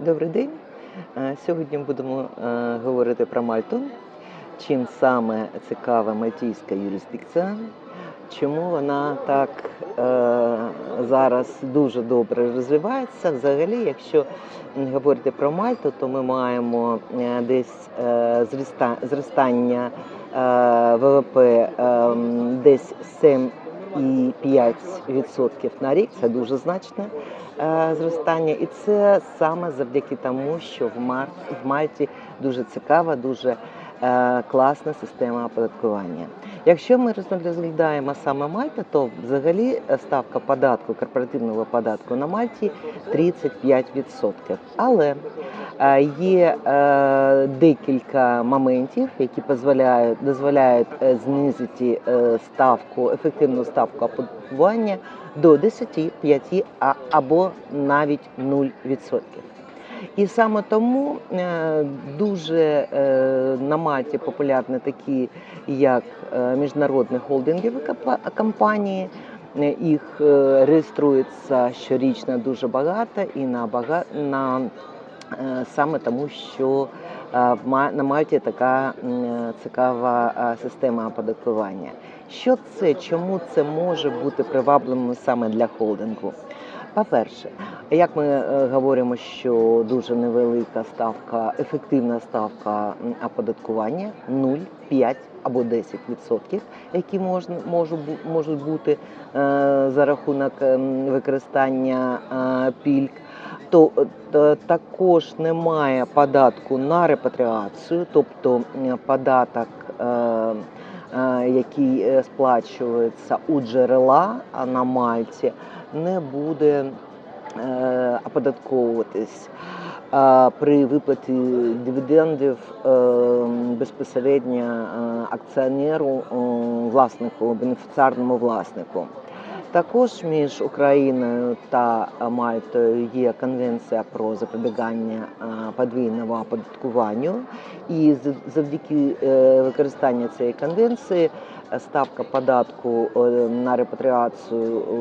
Добрий день. Е, сьогодні будемо е, говорити про Мальту. Чим саме цікава мальтійська юрисдикція, чому вона так е, зараз дуже добре розвивається? Взагалі, якщо говорити про Мальту, то ми маємо десь зростання ВВП ем, десь 7 і 5% на рік це дуже значне е, зростання, і це саме завдяки тому, що в Мальті дуже цікава, дуже класна система оподаткування. Якщо ми розглядаємо саме Мальта, то взагалі е, ставка податку корпоративного податку на Мальті 35%. Але е, є е, декілька моментів, які дозволяють, дозволяють е, знизити е, ставку, ефективну ставку оподаткування до 10, 5 або навіть 0%. І саме тому е, дуже е, на Мальті популярні такі, як е, міжнародні холдингові компанії. Їх реєструється щорічно дуже багато і на бага... на саме тому, що на Мальті така цікава система оподаткування. Що це? Чому це може бути привабливим саме для холдингу? По-перше, як ми е, говоримо, що дуже невелика ставка, ефективна ставка оподаткування 0, 5 або 10%, які можна, можу, бу- можуть бути е, за рахунок ем, використання е, пільг, то, також немає податку на репатріацію, тобто податок. Е, який е, сплачується у джерела на Мальті, не буде е, оподатковуватись при виплаті дивідендів безпосередньо акціонеру, власнику, бенефіціарному власнику. Також між Україною та Мальтою є конвенція про запобігання е, подвійного оподаткуванню, і завдяки е, використанню цієї конвенції е, ставка податку е, на репатріацію е,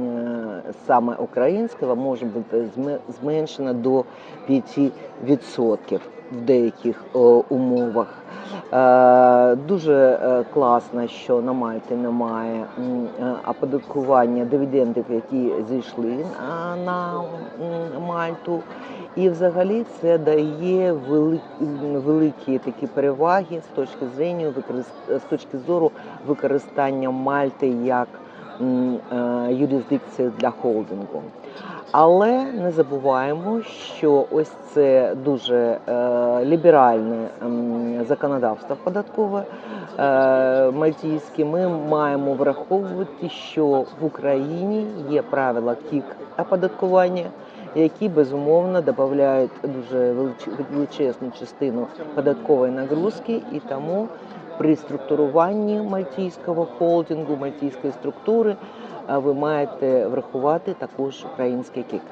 е, саме українського може бути зме- зменшена до 5% в деяких умовах. Дуже класно, що на Мальті немає оподаткування дивідендів, які зійшли на, на. І взагалі це дає вели- м, великі такі переваги з точки використ- з точки зору використання Мальти як е, юрисдикції для холдингу. Але не забуваємо, що ось це дуже е, ліберальне законодавство податкове е, мальтійське. Ми маємо враховувати, що в Україні є правила кік оподаткування, які безумовно додають дуже велич- величезну частину податкової нагрузки, і тому при структуруванні мальтійського холдингу, мальтійської структури, ви маєте врахувати також український кік.